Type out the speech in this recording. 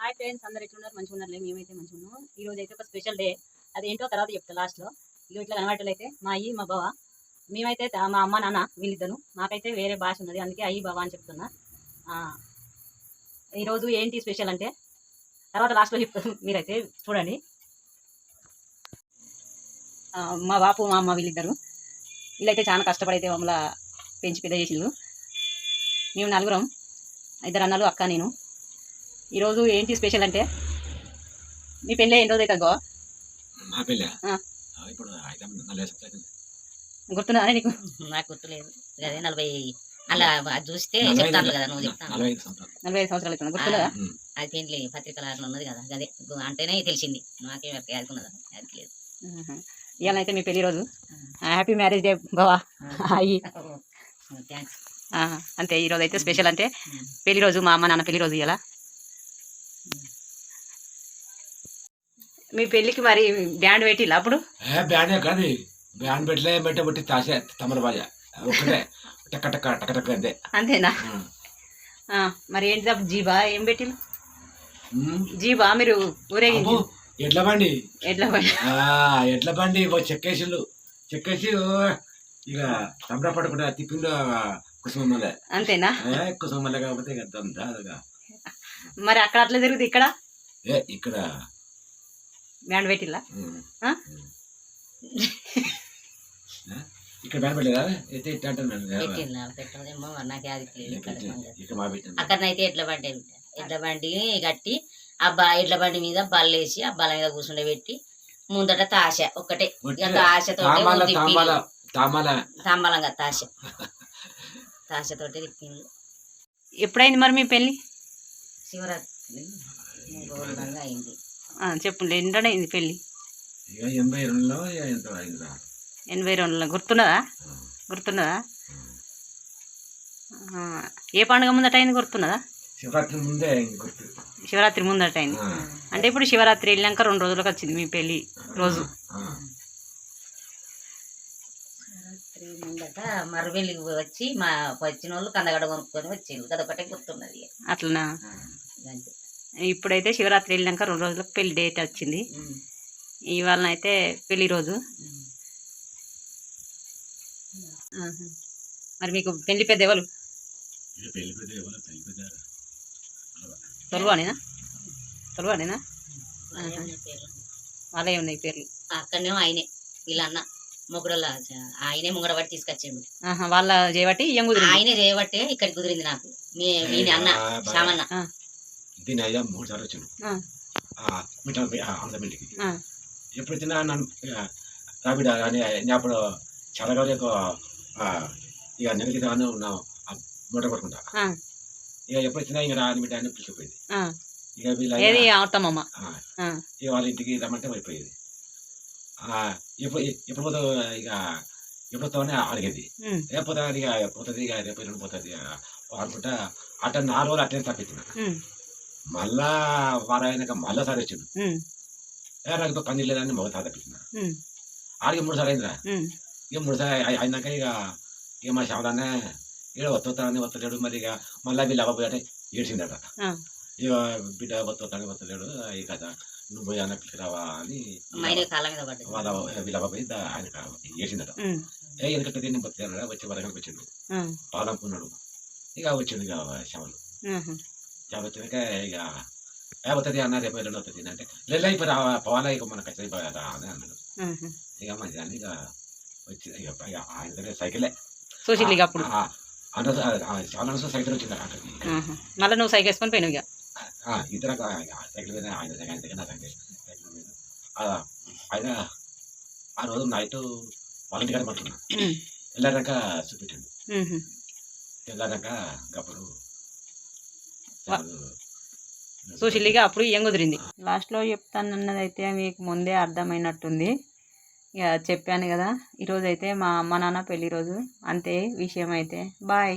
Hi friends అందరు ఎట్లున్నారు? మంచిగా ఉన్నారు మేమైతే మంచిగా ఉన్నాము ఈ రోజు అయితే ఒక స్పెషల్ డే అది ఏంటో తర్వాత చెప్తా లాస్ట్లో ఇక ఇట్లా కనబడటైతే మా అయ్యి మా బావ. మేమైతే మా అమ్మ నాన్న వీళ్ళిద్దరు. మాకైతే వేరే భాష ఉన్నది. అందుకే అయ్యి బావ అని చెప్తున్నా. ఈరోజు ఏంటి స్పెషల్ అంటే? తర్వాత లాస్ట్లో చెప్తాను. మీరైతే చూడండి. మా బాపు మా అమ్మ వీళ్ళిద్దరు. వీళ్ళైతే చాలా కష్టపడైతే మమ్మల్ని పెంచి పెద్ద చేసిండ్రు. మేము నలుగురం. ఇద్దరు అన్నలు అక్క నేను. ఈరోజు ఏంటి స్పెషల్ అంటే? మీ పెళ్ళి ఎన్ని రోజు అవుతుంది గో? నా పెళ్ళ. ఇప్పుడు అయితే గుర్తున్నా నీకు? నాకు గుర్తులేదు. అదే నలభై అలా చూస్తే నలభై చెప్తాను కదా నువ్వు చెప్తాను. నలభై ఐదు సంవత్సరాలు. అవుతుంది గుర్తున్నదా ఉమ్. అది పెండ్లి పత్రికల ఉన్నది కదా అదే గు- అంటేనే తెలిసింది. నాకేం అనుకున్నదా అది లేదు ఇవాళ అయితే మీ పెళ్ళి రోజు. హ్యాపీ మ్యారేజ్ డే బావా అయ్యి. థ్యాంక్స్ ఆ, అంతే ఈ రోజు అయితే స్పెషల్ అంటే పెళ్ళి రోజు మా అమ్మ నాన్న పెళ్ళి రోజు ఇలా మీ పెళ్ళికి మరి బ్యాండ్ పెట్టిల్లా అప్పుడు? బ్యాండ్ కాదు. బ్యాండ్ పెట్టలే మెట్ట పెట్టి తాసే తమల బాజ ఒకటే టక్క టక్క టక్క టక్క అంతే. అంతేనా? మరి ఏంటి అప్పుడు జీబా ఏం పెట్టిల్లు. జీబా మీరు అబ్బో, ఎడ్ల బండి. ఎట్లా పోయి- ఆ, ఎడ్ల బండి చెక్కేసిళ్ళు చెక్కేసి ఇక సంబర పడకుండా తిప్పిండు కుసుమల్లే అంతేనా? ఏ కుసుమల్లే కాకపోతే ఇక. మరి అక్కడ అట్లా జరుగుతుంది ఇక్కడ? ఏ ఇక్కడ. ఉమ్. ఆ? ఇక్కడ పెట్టలేదా? అయితే ఇట్లా పెట్టదేమో నాకే అది అక్కడనైతే ఎడ్ల బండి. ఎడ్ల బండి కట్టి ఆ బా ఎడ్ల బండి మీద బల్లేసి ఆ బల్ల మీద కూర్చుండే పెట్టి ముందట తాశ ఒక్కటే. తాశతో తామాల తామాల తామాల తాంబలంగా తాశ. తాశతోటి తిప్పింది ఎప్పుడైంది మరి మీ పెళ్ళి? శివరాత్రి మూడు రోజులంగా అయింది. చెప్పండి ఎన్నడైంది అయింది పెళ్ళి. ఎనభై రెండులో ఎనభై రెండులో గుర్తున్నదా? గుర్తున్నదా? ఏ పండుగ ముందట అయింది గుర్తున్నదా? శివరాత్రి ముందే గుర్తు. శివరాత్రి ముందట అయింది. అంటే ఇప్పుడు శివరాత్రి వెళ్ళాక రెండు రోజులకు వచ్చింది మీ పెళ్ళి రోజు. శివరాత్రి ముందట మరవెల్లికి వచ్చి మా వచ్చిన వాళ్ళు కందగడ కొనుక్కొని వచ్చిండ్రు. అదొకటే గుర్తున్నది అట్లనా. ఇప్పుడైతే శివరాత్రి వెళ్ళాక రెండు రోజులకు పెళ్ళి డేట్ వచ్చింది. ఇవాళ అయితే పెళ్ళి రోజు. మరి మీకు పెళ్ళి పెద్ద ఎవరు? తొలవానేనా తొలవానేనా వాళ్ళే ఉన్నాయి పేర్లు. అక్కడనే ఆయనే వీళ్ళ అన్న మొగుడల ఆయనే ముంగడ పట్టి తీసుకొచ్చిండు. ఆహా, వాళ్ళ చేయబట్టి ఆయనే రేవట్టే ఇక్కడ కుదిరింది నాకు. మీ అన్న శ్యామన్న. దీని అయ్యా మూడు సార్లు వచ్చాను అంతమింటికి ఎప్పుడు వచ్చినా నన్ను రాబిడ అని నేను అప్పుడు చాలా రోజులు ఇక నెలకిదాన్ని ఉన్నాం మూట పట్టుకుంటా ఆ, ఇక ఎప్పుడు వచ్చినా ఇక రాని బిడ్డ అని పిలిచిపోయింది. ఇక వీళ్ళ ఇక వాళ్ళ ఇంటికి రమ్మంటే అయిపోయేది ఆ, ఎప్పుడు ఎప్పుడు పోతా ఇక ఎప్పుడు వస్తామని అడిగేది. పోతా ఇక పోతుంది ఇక రేపు పోతుంది అనుకుంటా అట్ట నాలుగు రోజులు అట్లనే తప్పించిన మళ్ళా వారం అయినాక మళ్ళా సారి వచ్చిండు ఏ నాకు పని లేదని మొగ సార్ తప్పించిన ఆడికి మూడు సార్లు అయిందిరా. ఇక మూడు అయి- అయినాక ఇక ఇక మా శవడానే ఇక వస్తాని వస్తలేడు మరి ఇక మళ్ళీ వీళ్ళు అవ్వబోయాటే ఏడ్చిందట. ఆ. ఇక బిడ్డ వస్తాని వస్తలేడు ఈ కథ. నువ్వు పోయి అన్న పిలిచిరావా అని వాళ్ళ ఆయన ఏడ్చిందట. ఏ ఎందుకంటే దీన్ని బతికారా వచ్చి వరంగల్కి వచ్చిండు పాలనుకున్నాడు ఇక వచ్చిండు ఇక శవలు. వచ్చినాక ఇక ఏ వస్తుంది అన్న రేపు ఎల్లుండి వస్తుంది అంటే లేదు ఇప్పుడు పోవాలా ఇక మన ఖచ్చితంగా అని అన్నాడు ఇక మంచిదాన్ని ఇక వచ్చి ఇక ఆయన దగ్గర సైకిలే సుశీల్ ఇక అప్పుడు చాలా రోజులు సైకిల్ వచ్చింది అక్కడికి ఆహా. మళ్ళీ నువ్వు సైకిల్ వేసుకొని పోయినావు ఇక ఇద్దరు సైకిల్ మీద ఆయన దగ్గర ఆయన దగ్గర నా సైకిల్ సైకిల్ మీద ఆ, ఆయన ఆ రోజు నైట్ వాళ్ళ ఇంటికాడ ఉమ్, వెళ్ళాక చూపెట్టిండు. వెళ్ళాక గప్పుడు వా- సుశీలిగా అప్పుడు ఏం కుదిరింది లాస్ట్లో చెప్తానన్నది అయితే మీకు ముందే అర్థమైనట్టుంది. ఇక చెప్పాను కదా ఈరోజు అయితే మా అమ్మ నాన్న పెళ్ళి రోజు అంతే విషయం అయితే బాయ్.